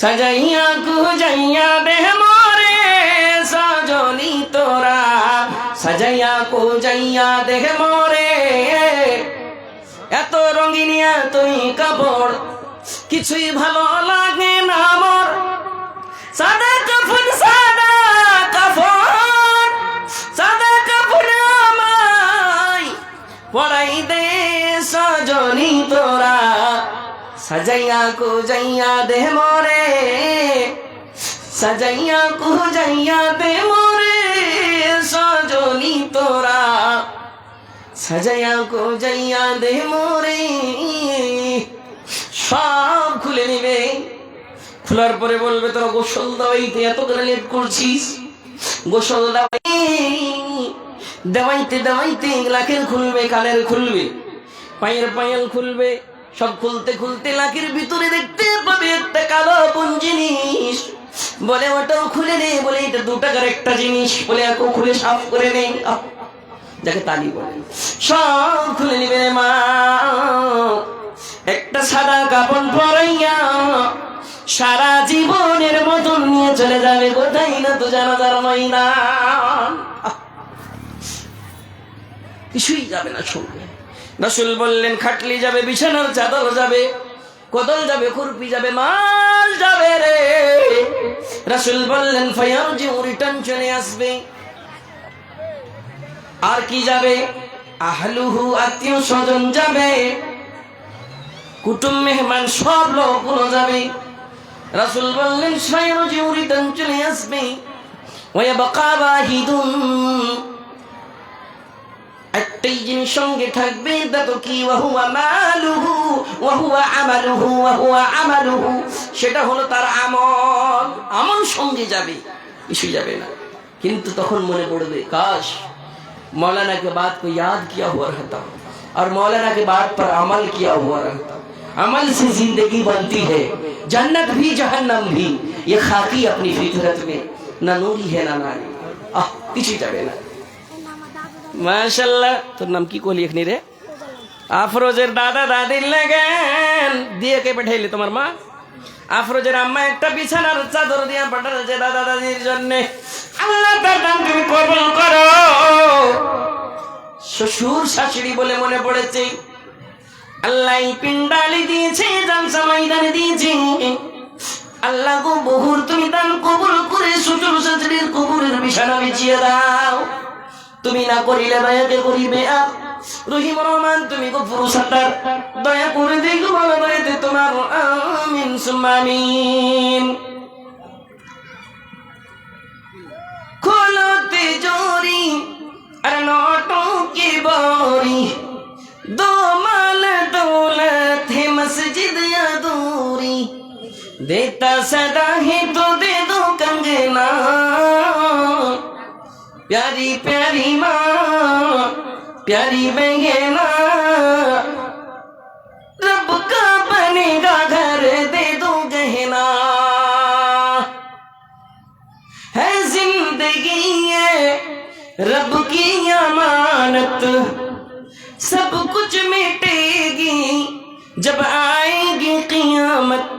সাজাইয়া কুজাইয়া দেহ মোরে সজনি তোরা। সাজাইয়া কুজাইয়া দেহ মোরে এত রঙিনিয়া তুই কাপড়, কিছুই ভালো লাগে না আমার। সাদা কাফন সাদা কাফন সাদা কাফন আমায় পরাই দে সজনি তোরা। সাজাইয়া কো যাইয়া দে মোরে। সাজাইয়া কো যাইয়া দে মোরে, সজনি তোরা। সাজাইয়া কো যাইয়া দে মোরে, সব খুলে নিবে। খোলার পরে বলবে, তোরা গোসল দাওয়াইতে এত করে লেট করছিস। গোসল দাওয়াই দেওয়াইতে দেওয়াইতে লাখের খুলবে, কানের খুলবে। পায়ের পায়েল খুলবে সব খুলতে খুলতে লাখের ভিতরে দেখতে পাবে একটা কালো কোন জিনিস। বলে ওটাও খুলে নে বলে এটা দু টাকার একটা জিনিস বলে একও খুলে সাফ করে নে। যাকে তালি বলে। সব খুলে নিবে মা। একটা সাদা কাপড় পরাইয়া সারা জীবনের মতন নিয়ে চলে যাবে কোথায় না তো জানাজার ময়দান আহ, কিছুই যাবে না সঙ্গে। রসুল বললেন, খাটলি যাবে, বিছানার চাদর যাবে, কদল যাবে, খুরপি যাবে, মাল যাবে রে। রসুল বললেন ফয়ার যে রিটার্ন চলে আসবে। আর কি যাবে? আহলুহু আত্মীয় স্বজন যাবে। কুটুম মেহমান সব লোকগুলো যাবে। রাসুল বললেন স্বয়ং যে রিটার্ন চলে আসবে। ওয়া বাকা বাহিদুন। একটাই জিনিস সঙ্গে থাকবে তা তো কি ওয়াহুয়া মালুহু ওয়াহুয়া আমালুহু ওয়াহুয়া আমালুহু সেটা হলো তার আমল আমল সঙ্গে যাবে কিছুই যাবে না কিন্তু তখন মনে পড়বে কাশ मौलाना के बाद को याद किया हुआ रहता और मौलाना के बाद पर अमल किया हुआ रहता अमल से जिंदगी बनती है जन्नत भी जहन्नम भी ये खाकी अपनी फितरत में न नूरी है ना नारी आह কিছু যাবে না মাশাল্লাহ তোর নাম কি করলি এখানে রে? আফরোজের দাদা দাদির লাগেন। দিয়ে কে পাঠাইলে তোমার মা? আফরোজের আম্মা একটা বিছানার চাদর দিয়ে পাঠাচ্ছে দাদা দাদির জন্য। আল্লাহ তার তুমি কবুল করো। শ্বশুর শাশুড়ি বলে মনে পড়েছে, আল্লাহ পিন্ডালি দিয়েছে, জালসা ময়দানে দিয়েছে। আল্লাহ গো, বহুর তুমি দান কবুল করে, শ্বশুর শাশুড়ির কবুলের বিছানা বিছিয়ে দাও। তুমি না করিলে ভাইয়াকে করিবে? আর রহিম রহমান, তুমি গো পুরুষ আন্ডার দয়া করে দেখো ভালো দয়াতে তোমার, আমিন সুমামিন খোলতে জরি আর নটকে বরি, দমাল দৌলত হে মসজিদ আদুরি। দেতা সদা হে তো দে দো কঙ্গনা। प्यारी प्यारी माँ, प्यारी बहना। रब का बनेगा घर दे दो गहना। है ज़िंदगी ये रब की अमानत। सब कुछ मिटेगी जब आएगी कियामत।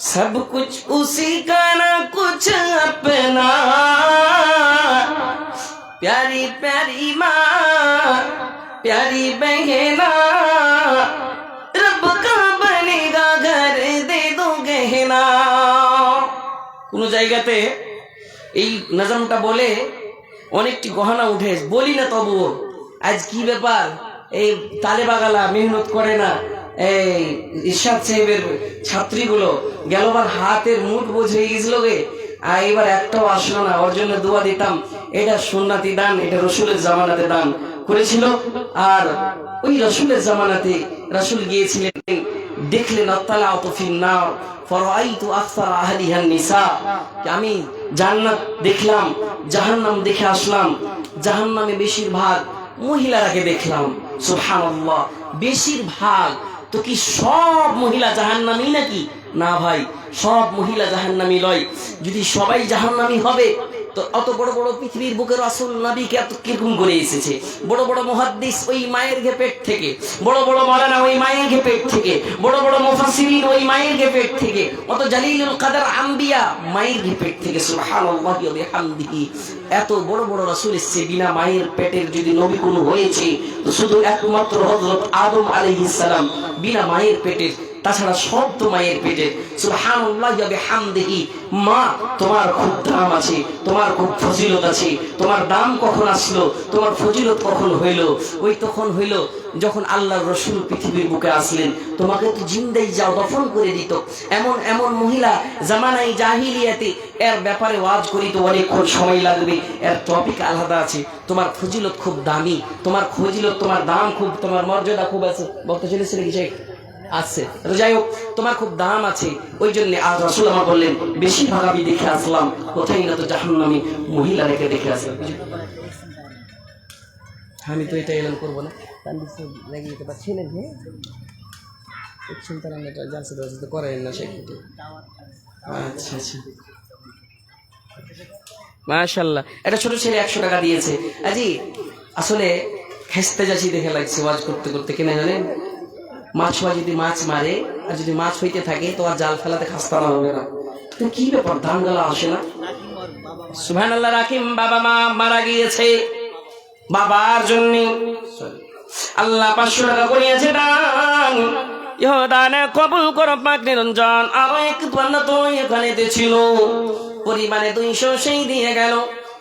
सब कुछ उसी का ना कुछ अपना। प्यारी प्यारी माँ प्यारी बहना रब का बनेगा घर दे दो गहना কোন জায়গাতে এই নজমটা বলে অনেকটি গহনা উঠে বলি না তবুও আজ কি ব্যাপার এই তালে বাগালা মেহনত করে না এই ইরশাদ সাহেবের ছাত্রীগুলো গেলবার হাতের মুঠ বোঝ হয়ে গেছিল গে আর এবার একটাও আসলো না, ওর জন্য দোয়া দিতাম। এটা সুন্নাতি দান, এটা রসুলের জামানাতে দান করেছিল। আর ওই রসুলের জামানাতে রসুল গিয়েছিলেন, দেখলেন আত্তালা অতফিন না আমি জান্নাত দেখলাম, জাহান্নাম দেখে আসলাম, জাহান্নামে বেশিরভাগ মহিলারাকে দেখলাম। সুবহানাল্লাহ, বেশিরভাগ। তো কি সব মহিলা জাহান্নামী নাকি না ভাই, সব মহিলা জাহান্নামী লয়। যদি সবাই জাহান্নামী হবে, তো অত বড় বড় পৃথিবীর বুকের আসল নবীকে এত কীরকম করে এসেছে? বড় বড় মহাদ্দিস ওই মায়ের ঘেপেট থেকে, বড় বড় মারানা ওই মায়ের ঘেপেট থেকে, বড় বড় মুফাসসিরিন ওই মায়ের ঘেপেট থেকে, অত জালিলুল কাদার আম্বিয়া মায়ের ঘেপেট থেকে, সুবহানাল্লাহি ওয়া বিহামদিহি। এত বড় বড় রাসূল এসেছে বিনা মায়ের পেটের যদি নবী কোনো হয়েছে, তো শুধু একমাত্র হযরত আদম আলাইহিস সালাম বিনা মায়ের পেটের তাছাড়া সব তো মায়ের পেটে সুবহানাল্লাহ মা, তোমার খুব দাম আছে, তোমার খুব ফজিলত আছে, তোমার দাম কখন আসলো, তোমার ফজিলত কখন হইল? ওই তখন হইল যখন আল্লাহর রসুল পৃথিবীর বুকে আসলেন। তোমাকে তো জিন্দাই যাও, দফন করে দিত। এমন এমন মহিলা জামানাই জাহিলিয়াতে এর ব্যাপারে ওয়াজ করি তো অনেকক্ষণ সময় লাগবে। এর টপিক আলাদা আছে। তোমার ফজিলত খুব দামি, তোমার ফজিলত, তোমার দাম খুব, তোমার মর্যাদা খুব আছে। বলতে চলেছে নাকি শেখ? আছে। যাই হোক, তোমার খুব দাম আছে। ওই জন্য আজ রসুল আমার বললেন বেশিরভাগ আমি দেখে আসলাম। কোথায় না তো মহিলা রেখে দেখে আসলাম আমি তো এটা এলাম করব না। লেগে যেতে পারছিলেন হ্যাঁ সন্তান এটা জানছে তো করেন না সে আচ্ছা। আচ্ছা একটা ছোট ছেলে একশো টাকা দিয়েছে। আসলে খেসতে যাচ্ছি দেখে লাগছে ওয়াজ করতে করতে। কেন জানেন? মাছ হওয়া যদি মাছ মারে, আর যদি মাছ হইতে থাকে, তো আর জাল ফেলাতে খাস্তা না হবে না। তো কি ব্যাপার? ধান গালা আসে না? সুহান আল্লাহ রাকিম বাবা মা মারা গিয়েছে। বাবার জন্য। আল্লাহ পাঁচশো টাকা করিয়েছে দান। ইহ দানে কবুল করো, পাক নিরঞ্জন। আরও এক তো এখানে ছিল। পরিমাণে দুইশো সেই দিয়ে গেল।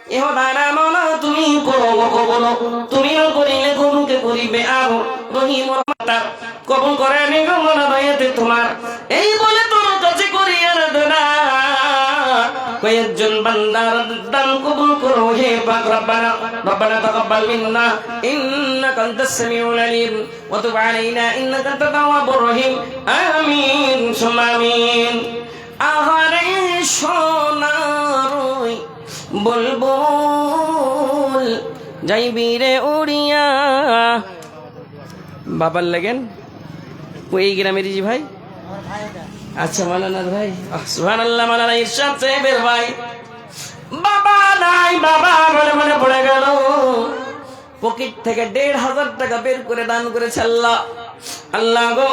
এহ দানা মনা তুমি করো কবল তুমিও করিলে গরুকে করিবে আর। রহিম কবুল করে তোমার। এই বলে তোর কাছে করি আর দাদা কয়েকজন বান্দার দান কবুল করো হে পাক রব্বানা। রব্বানা তাকাব্বাল মিন্না, ইন্নাকা আনতাস সামিউল আলিম। ওয়া তুব আলাইনা, ইন্নাকা আনতাত তাওয়াবুর রহিম। আমিন, সুম্মা আমিন। আহারে সোনারই বুলবুল যাইবি রে উড়িয়া। বাবার লাগেন? ওই গ্রামের জি ভাই? আচ্ছা মালানার ভাই। সুহান আল্লাহ মালানা ইরশাদ সাহেবের ভাই। বাবা নাই, বাবা মনে মনে পড়ে গেল। পকেট থেকে দেড় হাজার টাকা বের করে দান করেছে আল্লাহ। আল্লাহ গো,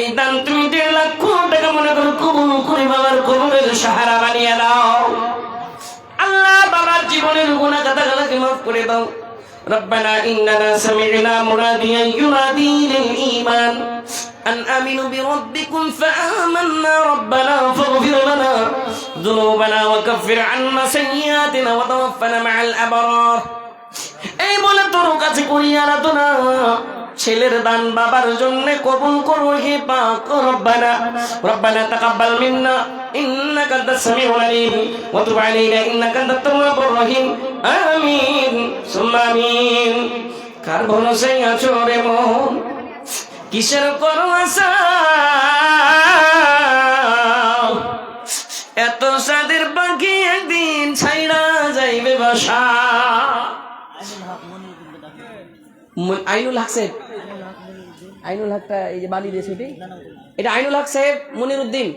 এই দান তুমি দেড় লক্ষ টাকা মনে করো কবুল করে, বাবার কবুলের সাহারা বানিয়ে দাও। বাবার জীবনের গুণা কথাগুলোকে মাফ করে দাও ربنا إننا سمعنا مناديا ينادي للإيمان أن آمنوا بربكم فآمنا ربنا فاغفر لنا ذنوبنا وكفر عنا سيئاتنا وتوفنا مع الأبرار এই বলে তোর কাছে করি আরাধনা ছেলের দান বাবার জন্য কবুল করো হে পাক রব্বানা। রব্বানা তাকাব্বাল মিন্না, ইন্নাকা সামিউল আলিম। ওয়া তুব আলাইনা, ইন্নাকা তাওয়াবুর রহিম। আমিন, সুম্মা আমিন। কার আছো রে মন? কিসের করো আশা এত সাদের পাখি একদিন ছাইড়া যাইবে বাসা। আইনুল হক সাহেব। আইনুল হকটা এই যে বালি দিয়েছে এটি আইনুল হক সাহেব মনির উদ্দিন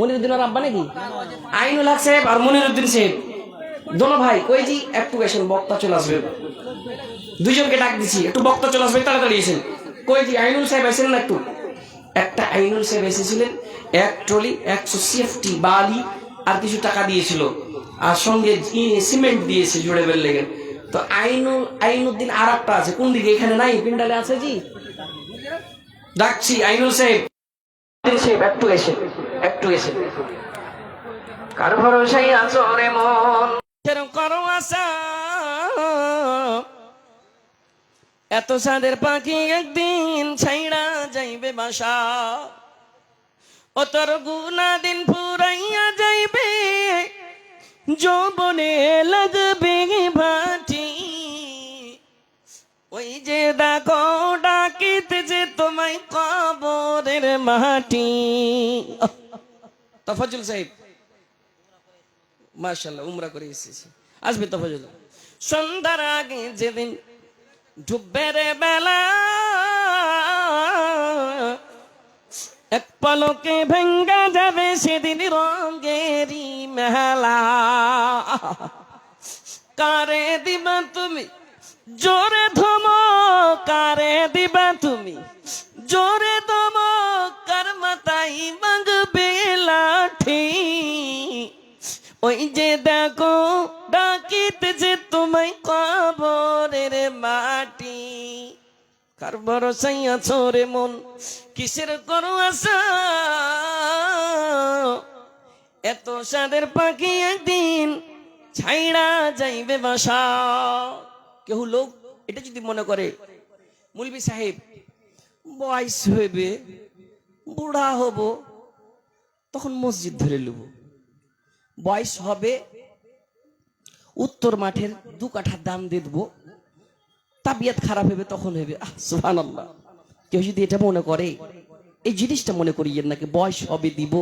মনির উদ্দিন আর আব্বা নাকি? আইনুল হক সাহেব আর মনির উদ্দিন সাহেব। দোনো ভাই একটু গেছেন বক্তা চলে আসবে। ডাক দিছি, একটু বক্তা চলে আসবে, তাড়াতাড়ি এসেন কই আইনুল সাহেব আসেন না একটু? একটা আইনুল সাহেব এসেছিলেন, এক ট্রলি, একশো সেফটি বালি আর কিছু টাকা দিয়েছিল। আর সঙ্গে সিমেন্ট দিয়েছে জুড়ে বেল লেগে তো আইনুল আইনুদ্দিন আর একটা আছে। কোন দিকে? এখানে নাই? পিন্ডালে আছে জি? ডাকছি আইনুল সাহেব। সাহেব একটু এসে একটু এসে। কার ভরসাই আছো রে মন। করো আশা। এত সাদের পাখি একদিন ছাইড়া যাইবে বাসা। ও তোর গুনা দিন ফুরাইয়া যাইবে। যৌবনে লাগবে ভাটি ওই যে তোমায় কবরের মাটি। তফাজুল সাহেব মাশাল্লাহ উমরা করে এসেছি। আসবে তফাজুল সন্ধ্যার আগে যেদিন ডুববে রে বেলা, এক পলকে ভেঙ্গা যাবে সেদিন রঙেরই মেলা। কারে দিবা তুমি? জোরে ধম কারে দিবা তুমি। জোরে দম কার মাতাই মাগবে লাঠি। ওই যে দেখো ডাকিতেছে তোমায় কবরের মাটি। কার ভরসাই আছো রে মন, কিসের করো আশা? এত সাদের পাখি একদিন ছাইড়া যাইবে বাসা। কেউ লোক, এটা যদি মনে করে, মুলবি সাহেব, বয়স হইবে, বুড়া হব, তখন মসজিদ ধরে নেব বয়স হবে, উত্তর মাঠের দু কাঠার দাম দিয়ে দেবো। তাবিয়াত খারাপ হবে তখন হবে সুহান আল্লাহ কেউ যদি এটা মনে করে, এই জিনিসটা মনে করি নাকি, বয়স হবে, দিব,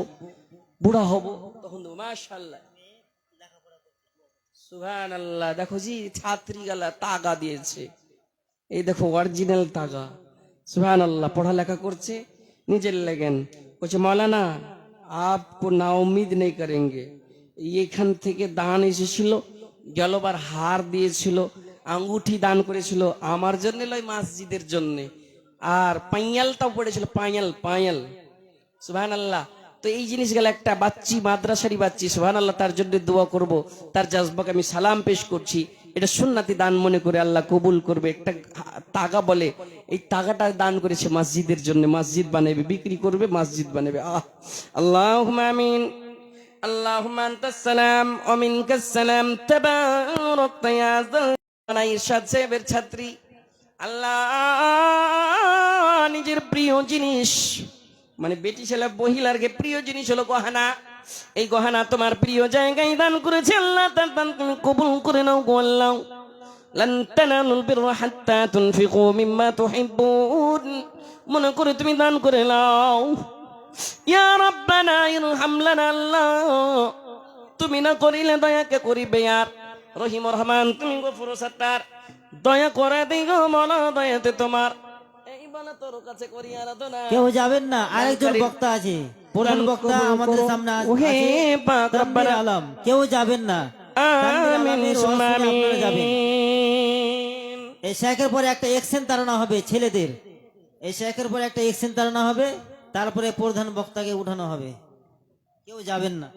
বুড়া হব, তখন মাশাল্লাহ সুহান আল্লাহ দেখো জি ছাত্রী গালা তাগা দিয়েছে। এই দেখো অরিজিনাল তাগা। সুহান আল্লাহ পড়ালেখা করছে, নিজের লেগেন। বলছে মৌলানা আপকো না উম্মিদ নেই করেঙ্গে। এখান থেকে দান এসেছিল গেলবার হার দিয়েছিল, আঙ্গুঠি দান করেছিল, আমার জন্য লয় মসজিদের জন্য। আর পাইয়ালটাও পড়েছিল পাইয়াল পাইয়াল সুবহান আল্লাহ তো এই জিনিসগুলো একটা বাচ্চি মাদ্রাসারি বাচ্চি সুবহান আল্লাহ তার জন্য দোয়া করব তার জাজবাকে আমি সালাম পেশ করছি এটা সুন্নাতি দান মনে করে আল্লাহ কবুল করবে একটা তাগা বলে এই তাগাটা দান করেছে মসজিদের জন্য মসজিদ বানাবে বিক্রি করবে মসজিদ বানাবে আহ আল্লাহ আমিন اللهم انت السلام ومنك السلام تبارك يا ذا الجلال ইরশাদ সাহেবের ছাত্রী আল্লাহ নিজের প্রিয় জিনিস মানে বেটি ছেলে মহিলারকে প্রিয় জিনিস হলো গহনা এই গহনা তোমার প্রিয় জায়গায় দান করেছে আল্লাহ তার দান তুমি কবুল করে নাও গো আল্লাহ لن تنالوا البر حتى تنفقوا مما تحبون মনে করে তুমি দান করে নাও ইয়া রাব্বানা ইরহাম লানা আল্লাহ তুমি না করিলে দয়াকে করিবে আর রহিম রহমান তুমি গফুর সত্তার দয়া করে দিগো মন দয়াতে তোমার এই তোর কাছে করি আরাধনা? কেউ যাবেন না আরেকজন বক্তা আছে। প্রধান বক্তা আমাদের সামনে ওহে আছে। পাক আলম কেউ যাবেন না। এই শেখের পরে একটা এক্সেন তাড়ানো হবে ছেলেদের। এই শেখের পরে একটা এক্সেন তাড়ানো হবে তারপরে প্রধান বক্তাকে উঠানো হবে। কেউ যাবেন না।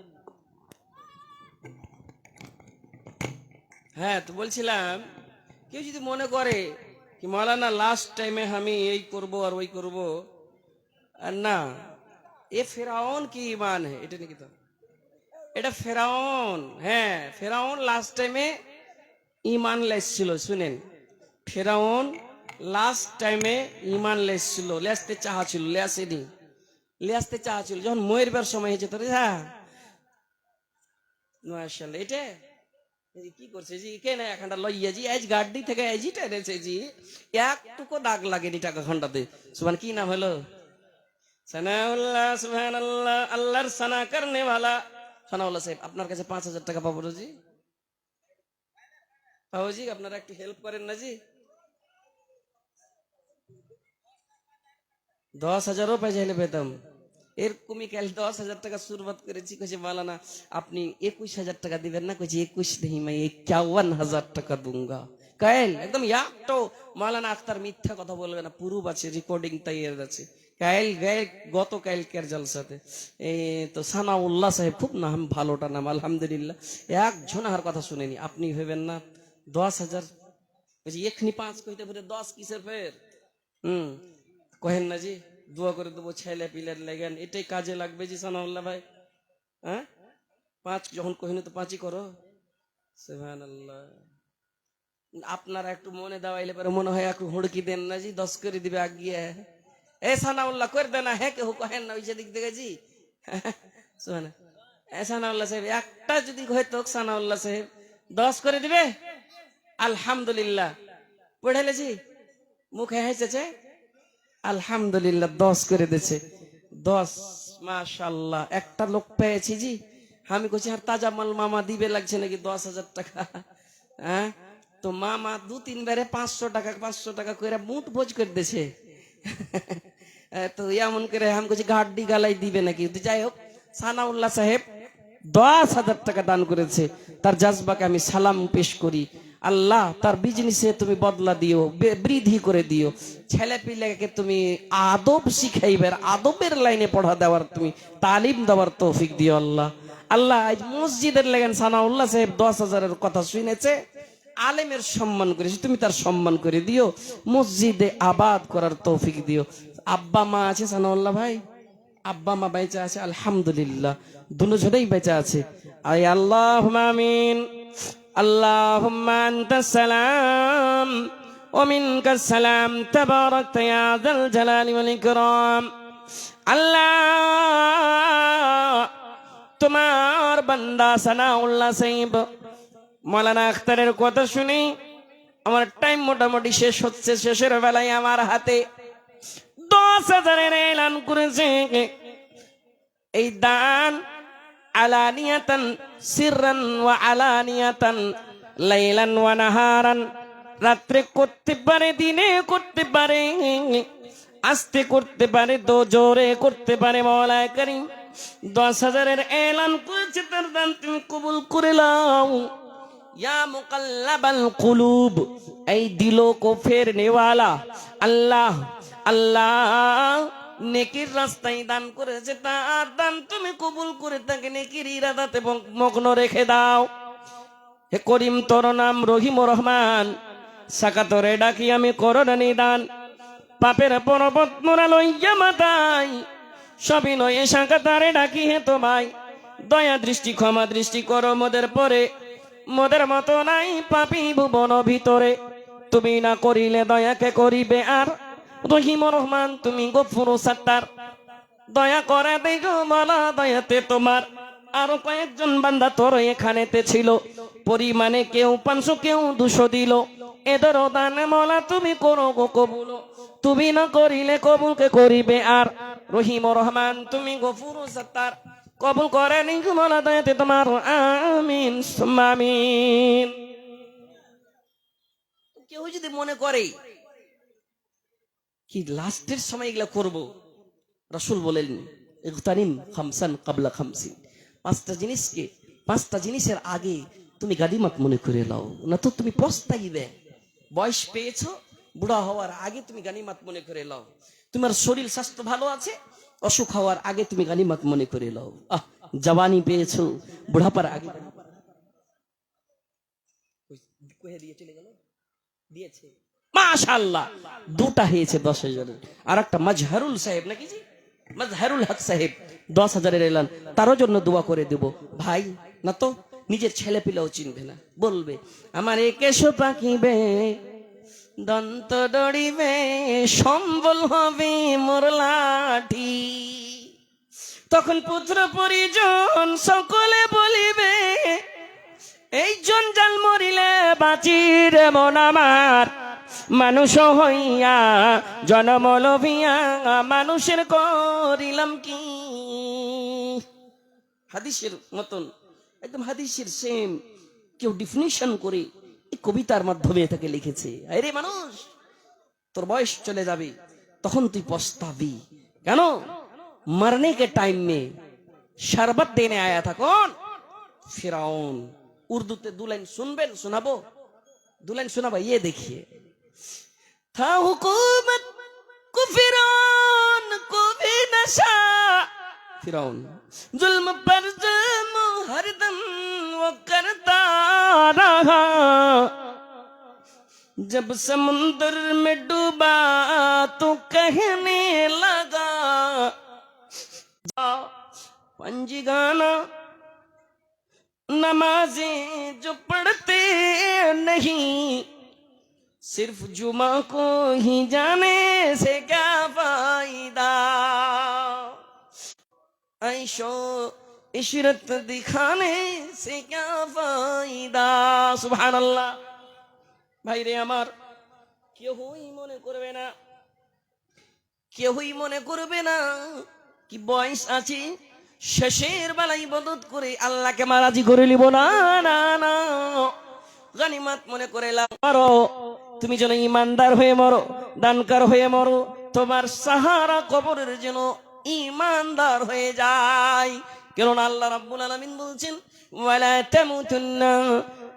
হ্যাঁ তো বলছিলাম কেউ যদি মনে করে কি মৌলানা লাস্ট টাইমে আমি এই করব আর ওই করব আর না এ ফেরাউন কি ইমান है এটা নাকি তো এটা ফেরাউন হ্যাঁ ফেরাউন লাস্ট টাইমে ইমান লেসছিল শুনেন ফেরাউন লাস্ট টাইমে ইমান লেসছিল লেসতে চাহা ছিল লেসেনি লেসতে চাহা ছিল যখন ময়ূরবার সময় হয়েছে তোর হ্যাঁ মাশাআল্লাহ এটা কি করছে কে না এখানটা লইয়া জি? আজ গাড়ি থেকে আইজি টেনেছে জি, একটুকু দাগ লাগেনি টাকা খানটাতে সুবহান, কি নাম হলো? সানাউল্লাহ, সুবহানাল্লাহ, আল্লাহর সানা করনে वाला সানাউল্লাহ সাহেব, আপনার কাছে পাঁচ হাজার টাকা পাবো জি? পাবো জি, আপনারা একটু হেল্প করেন না জি? দশ হাজারও পাই চাইলে পেতাম। এরকমই কাল দশ হাজার টাকা শুরুয়াত করেছি, কইছে মালানা আপনি একুশ হাজার টাকা দিবেন না? কইছে, একুশ নেই মাই হাজার টাকা দুঙ্গা। কাইল, একদম একটো মালানা আক্তার মিথ্যা কথা বলবে না, পুরুব আছে রেকর্ডিং তৈরি আছে। কাইল গাইল গত কাইল কের জলসাতে? এই তো সানাউল্লাহ সাহেব, খুব নাম ভালোটা নাম, আলহামদুলিল্লাহ। একজন আর কথা শুনেনি, আপনি ভেবেন না দশ হাজার। বলছি এখনি পাঁচ কইতে ফেরে দশ কিসের ফের? হুম, কহেন না জি দোয়া করে দেবো, ছেলে পিলের লেগেন এটাই কাজে লাগবে জি সানাউল্লাহ ভাই। হ্যাঁ? পাঁচ, যখন কহিনি তো পাঁচই করো। সেভান আল্লাহ আপনারা একটু মনে দেওয়াইলে পরে মনে হয় একটু হুড়কি দেন না জি, দশ করে দিবে আগিয়ে। এ সানাউল্লাহ করে দেন না হ্যাঁ কেউ কহেন না, ওই যে দিক থেকে জি। শোনে সানাউল্লাহ সাহেব, একটা যদি হয়তো সানাউল্লাহ সাহেব, দশ করে দিবে? আলহামদুলিল্লাহ। পড়েলে জি, মুখে হেসেছে? আলহামদুলিল্লাহ, দশ করে দিয়েছে। দশ মাশাল্লাহ একটা লোক পেয়েছি জি। আমি কইছি, আর তাজা মাল মামা দিবে লাগছে নাকি দশ হাজার টাকা? হ্যাঁ? তো মামা দু তিনবারে পাঁচশো টাকা পাঁচশো টাকা করে মুঠ ভোজ করে দিয়েছে। তো এমন করে আমি কইছি, গাড্ডি গালাই দিবে নাকি? যাই হোক, সানাউল্লাহ সাহেব দশ হাজার টাকা দান করেছে। তার জাজবাকে আমি সালাম পেশ করি। আল্লাহ, তার বিজনেসে তুমি বদলা দিও বৃদ্ধি করে দিও। ছেলে পিলেকে তুমি আদব শিখাইবার, আদবের লাইনে পড়া দেওয়ার তুমি তালিম দেওয়ার তৌফিক দিও আল্লাহ। আল্লাহ মসজিদের লেগেন সানাউল্লাহ সাহেব দশ হাজারের কথা শুনেছে, আলেমের সম্মান করেছে, তুমি তার সম্মান করে দিও, মসজিদে আবাদ করার তৌফিক দিও। আব্বা মা আছে সানাউল্লাহ ভাই? আব্বা মা বেঁচে আছে, আলহামদুলিল্লাহ। দুজনেই বেঁচে আছে। আয় আল্লাহ আমিন। اللهم أنت السلام ومنك السلام تباركت يا ذا الجلال والإكرام الله তোমার বান্দা সানাউল্লাহ সাহেব মৌলানা আখতারের কথা শুনি আমার টাইম মোটামুটি শেষ হচ্ছে শেষের বেলায় আমার হাতে দশ হাজারের এলান করেছে এই দান আলানিয়াতান, সিররান ওয়া আলানিয়াতান, লাইলান ওয়া নাহারান। রাত্রে করতে পারে, দিনে করতে পারে, আস্তে করতে পারে তো জোরে করতে পারে মৌলায় করিম। দশ হাজারের এলান করেছে তার দান, তুমি কবুল করে ইয়া মুকাল্লাবাল কুলুব, এই দিলো কো ফেরনে ওয়ালা আল্লাহ আল্লাহ। নেকির রাস্তায় দান করেছে তার দান তুমি কবুল করে তাকে নেকির ইরাদাতে মগ্ন রেখে দাও। হে করিম, তোর নাম রহিম রহমান। সাকাতরে ডাকি আমি করোনা দান পাপের পর্বত মোরা লইয়া মাতাই। সবই নয় সাকাতারে ডাকি হে তোমায়। দয়া দৃষ্টি, ক্ষমা দৃষ্টি করো মোদের পরে। মোদের মতো নাই পাপি ভুবন ভিতরে। তুমি না করিলে দয়াকে করিবে আর? রহিম রহমান, তুমি গফুর সাত্তার। দয়া করে দেখো মালা দয়াতে তোমার। আরও কয়েকজন বান্দা তোর এখানেতে ছিল। পরিমাণে কেউ পাঁচশো, কেউ দুশো দিল। এদের দানে মলা তুমি করো গো কবুল। তুমি না করিলে কবুলকে করিবে আর? রহিম রহমান, তুমি গফুর সত্তার। কবুল করে মলা দয়াতে তোমার। আমিন আমিন। কেউ যদি মনে করে কি লাস্টের সময় এগুলা করব রসুল বলেন ইগতানিম খামসান কাবলা খামসিন পাঁচটা জিনিসকে পাঁচটা জিনিসের আগে তুমি গাদিমাত মনে করে লাও না তো তুমি পস্তাইবে বয়স পেয়েছ বুড়া হওয়ার আগে তুমি গানিমাত মনে করে লাও তোমার শরীর স্বাস্থ্য ভালো আছে অসুখ হওয়ার আগে তুমি গানিমাত মনে করে লাও আহ জওয়ানি পেয়েছ বুড়াপার আগে দিয়েছে মাশাল্লাহ দুটা হয়েছে দশ হাজারের। আর একটা মাজহারুল সাহেব, নাকি মাজহারুল হক সাহেব, দশ হাজারের এলান। তারও জন্য দোয়া করে দেব। ভাই, না তো? নিজের ছেলে পিলাও চিনবে না। বলবে, আমার একেশো পাকিবে, দন্ত দড়িবে সম্বল হবে মোর লাঠি। তখন পুত্র পরিজন সকলে বলিবে, এই জঞ্জাল মরিলে বাঁচির মন আমার। মানুষ হইয়া জনম লভিয়া, মানুষের করিলাম কি? হাদিসের মতন, একদম হাদিসের সেম কেউ ডিফিনিশন করে কবিতার মাধ্যমে এটাকে লিখেছে। আরে মানুষ, তোর বয়স চলে যাবে, তখন তুই পস্তাবি। কেন? মারনে কে টাইম নে শরবত দেনে আয়া থা কোন? ফিরাউন, উর্দুতে দু লাইন শুনবেন, শোনাবো? দু লাইন শোনাবো ইয়ে দেখিয়ে। था हुकूमत को फिरौन को भी नशा। फिरौन। जुल्म पर जुल्म हरदम वो करता रहा। जब समुंदर में डूबा तो कहने लगा पंजी गाना नमाजें जो पढ़ते नहीं। सिर्फ जुमा को ही जाने से क्या फायदा ऐशो इशरत दिखाने से क्या फायदा सुबहान अल्लाह ভাইরে আমার কেউই মনে করবে না কেউই মনে করবে না কি বয়স আছে শেষের বেলায় বদত করে আল্লাহকে মারাজি করে নিব না না না গানিমাত মনে করে লাভ মারো তুমি যেন ইমানদার হয়ে মরো, দানকার হয়ে মরো, তোমার সাহারা কবরের যেন ইমানদার হয়ে যায়। কেননা আল্লাহ রাব্বুল আলামিন বলছেন, ওয়ালা তামুতুন্না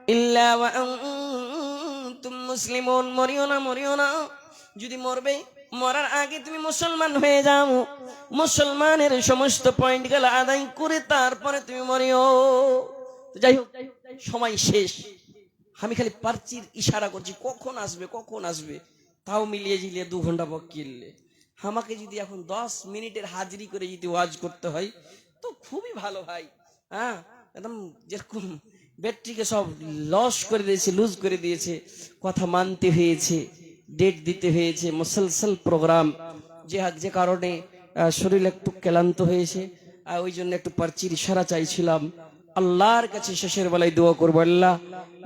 ইল্লা ওয়া আনতুম মুসলিমুন। মরিও না মরিও না। যদি মরবে, মরার আগে তুমি মুসলমান হয়ে যাও। মুসলমানের সমস্ত পয়েন্টগুলো আদায় করে তারপরে তুমি মরিও। যাই হোক, সময় শেষ। আমি খালি পার্চির ইশারা করছি, কখন আসবে কখন আসবে? তাও মিলিয়ে জিলিয়ে দু ঘণ্টা পর কিনলে আমাকে যদি এখন দশ মিনিটের হাজিরি করে যদি ওয়াজ করতে হয়, তো খুবই ভালো ভাই হ্যাঁ? একদম যেরকম ব্যাটারিকে সব লস করে দিয়েছে লুজ করে দিয়েছে, কথা মানতে হয়েছে ডেট দিতে হয়েছে, মুসলসল প্রোগ্রাম যে যে কারণে শরীর একটু ক্লান্ত হয়েছে, আর ওই জন্য একটু পার্চির ইশারা চাইছিলাম। আল্লাহর কাছে শেষের বেলায় দোয়া করব, আল্লাহ,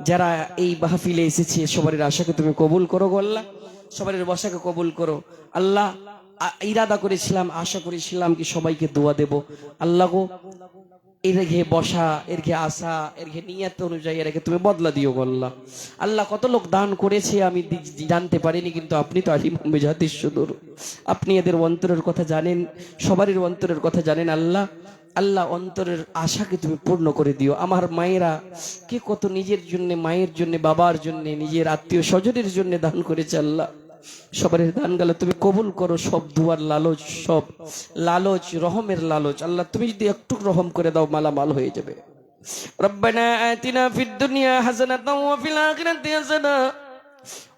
যারা এই মাহফিলে এসেছে সবার আশাকে তুমি কবুল করো গো, আল্লাহ। সবার বসাকে কবুল করো। আল্লাহ ইরাদা করেছিলাম, আশা করেছিলাম কি সবাইকে দোয়া দেব। আল্লাহ গো, এর ঘে বসা, এর ঘে আসা, এর ঘে নিয়ত অনুযায়ী এর ঘে তুমি বদলা দিও আল্লাহ। আল্লাহ, কত লোক দান করেছে আমি জানতে পারিনি, কিন্তু আপনি তো আলিম বেজাতির সুদূর। আপনি এদের অন্তরের কথা জানেন, সবারই অন্তরের কথা জানেন, আল্লাহ। আল্লাহ অন্তরের আশাকে তুমি পূর্ণ করে দিও। আমার মায়েরা কে কত নিজের জন্য, মায়ের জন্য, বাবার জন্য, নিজের আত্মীয় স্বজনের জন্য দান করেছে আল্লাহ। সবার দান গেল তুমি কবুল করো, সব দুয়ার লালচ, সব লালচ, রহমের লালচ। আল্লাহ তুমি যদি একটু রহম করে দাও, মালামাল হয়ে যাবে। রব্বানা আতিনা ফিদ দুনিয়া হাসানাতাও ওয়া ফিল আখিরাতি হাসানা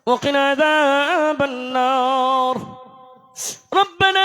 ওয়া কিনা আযাবান নার রব্বানা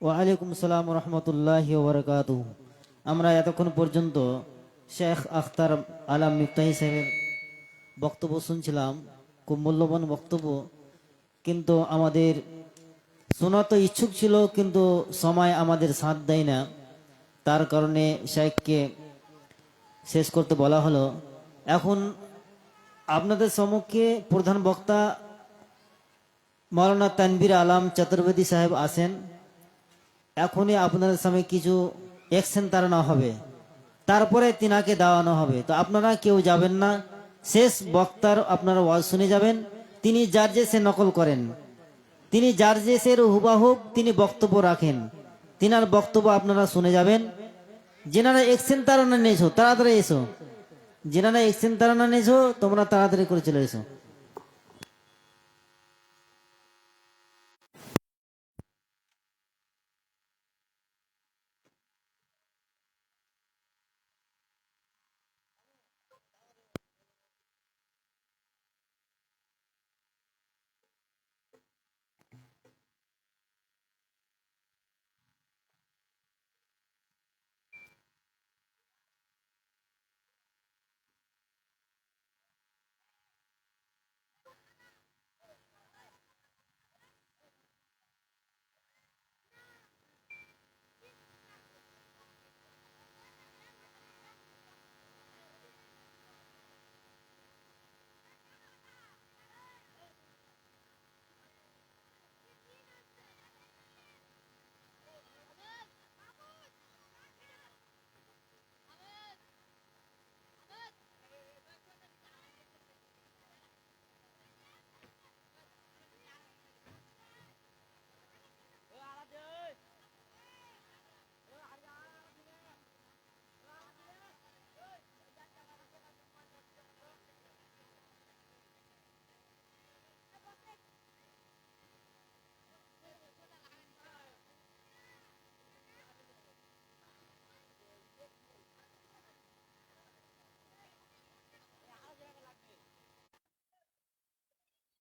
ওয়ালাইকুম সালাম রহমতুল্লাহ ওবরাকাত আমরা এতক্ষণ পর্যন্ত শেখ আখতার আলাম মিফতাহি সাহেবের বক্তব্য শুনছিলাম, খুব মূল্যবান বক্তব্য। কিন্তু আমাদের শোনা তো ইচ্ছুক ছিল, কিন্তু সময় আমাদের সাথ দেয় না। তার কারণে শেখকে শেষ করতে বলা হলো। এখন আপনাদের সম্মুখে প্রধান বক্তা মৌলানা তানবির আলাম চতুর্বেদী সাহেব আসেন এখনই আপনাদের সামনে কিছু অ্যাকশন তাড়ানো হবে। তারপরে তিনাকে দেওয়ানো হবে। তো আপনারা কেউ যাবেন না। শেষ বক্তার আপনারা ওয়াজ শুনে যাবেন। তিনি যার যে সে নকল করেন। তিনি সে হুবাহুব তিনি বক্তব্য রাখেন। তিনার বক্তব্য আপনারা শুনে যাবেন। যেনারা এক্সেন তাড়ানো নিয়েছো, তাড়াতাড়ি এসো। যেনারা এক্সেন তাড়ানো নিয়েছো, তোমরা তাড়াতাড়ি করে চলে এসো।